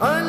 Un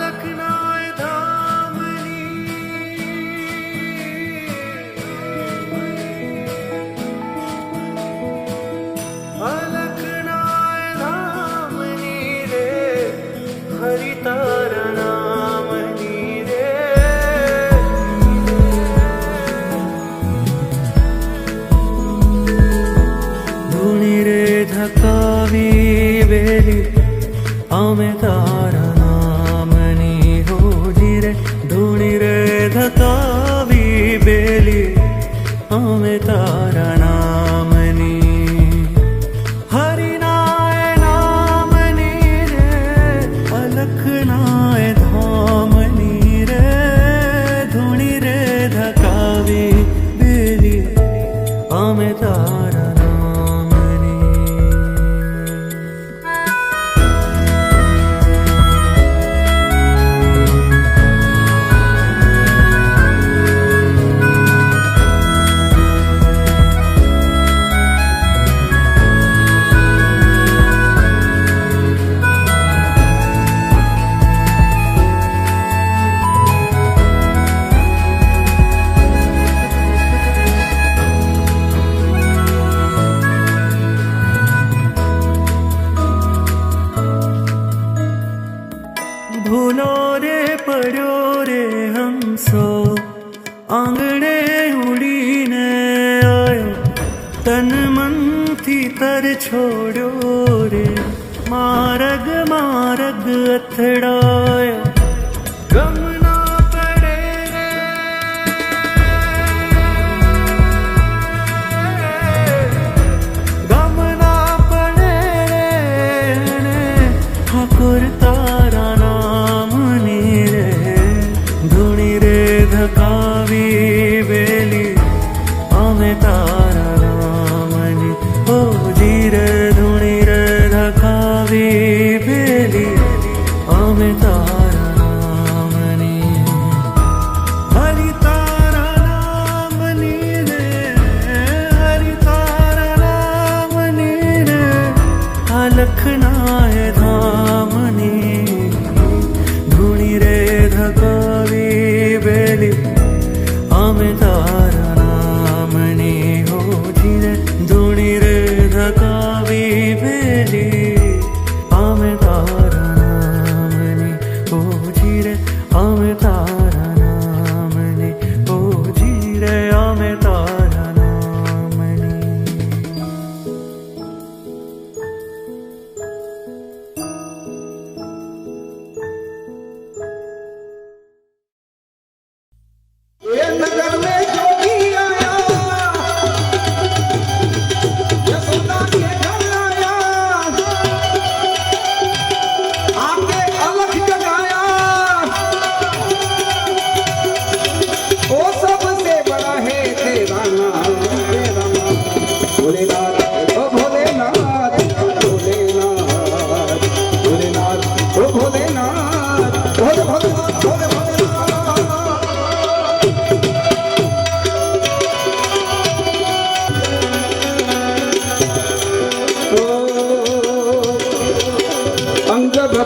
आङ्गणे उडी ननु मन् तर छोडो रे। मग मग अथा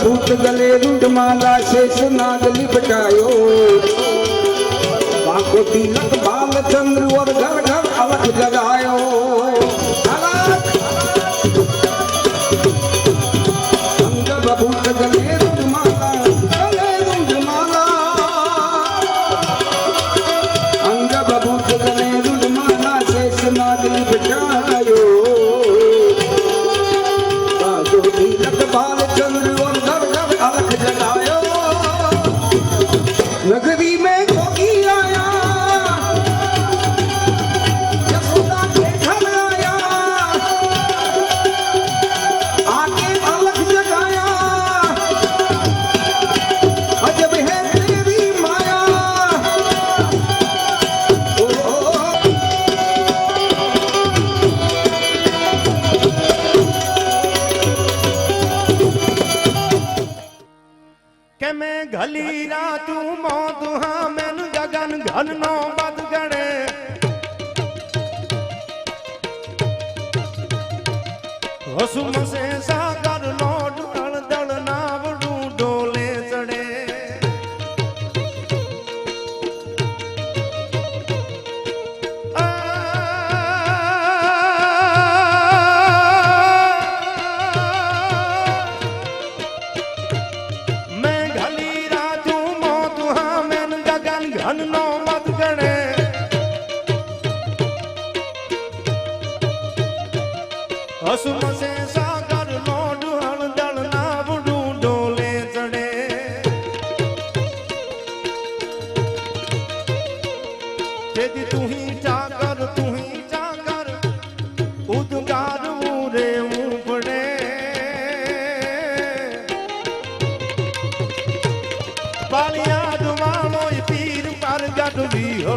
ભૂત ગલે રૂડમાલા શેષ નાગ લિપટાયો. પાકો તિલક ભાલ ચંદ્ર ઓર ઘર ઘર અવધ જગા. ઘલી રાતું મોત હા મેન જગન ઘન નો બદ ગણે. હસુમ સે સાગા ધનનો મત ગણે. હસમસે સાગર નો ડુહણ દળ ના વડું ડોલે ચડે. તેથી તું ચાકર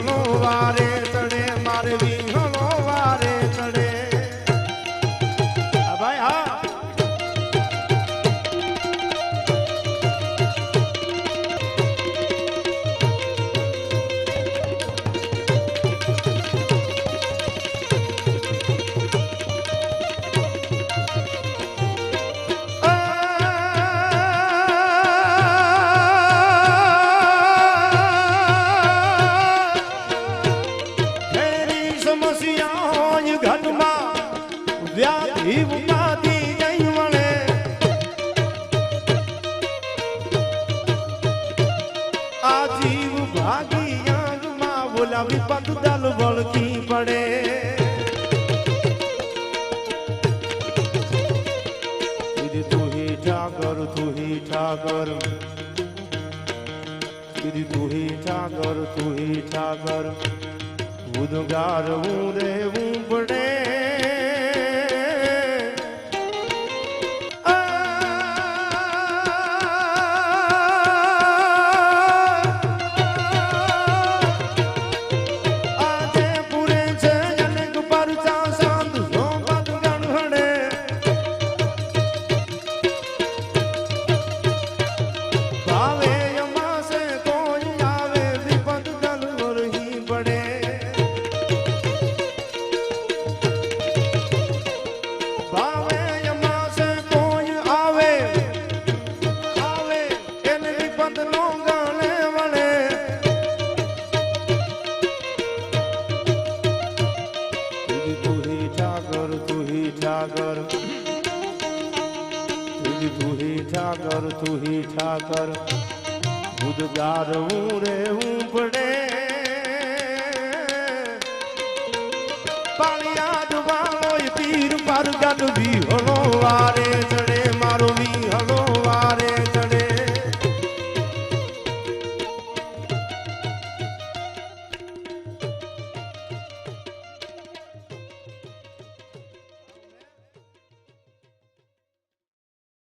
ನುವಾರೆ સમસ્યા હોય વ્યાધિ ઉપાધિ નહીં વળે. આ જીવ બોલાવી પગદલ વળકી પડે. તું હી ઠાકર, તું હી ઠાકર. તું હી ઠાકર, તું ઠાકર. ઉદગાર હું ઠાકર તુહી તુહી ઠાકર ઉદગાર હું રહેવું પડે પાળિયાદ વાળો પીર પર ગઢવી હળો વારે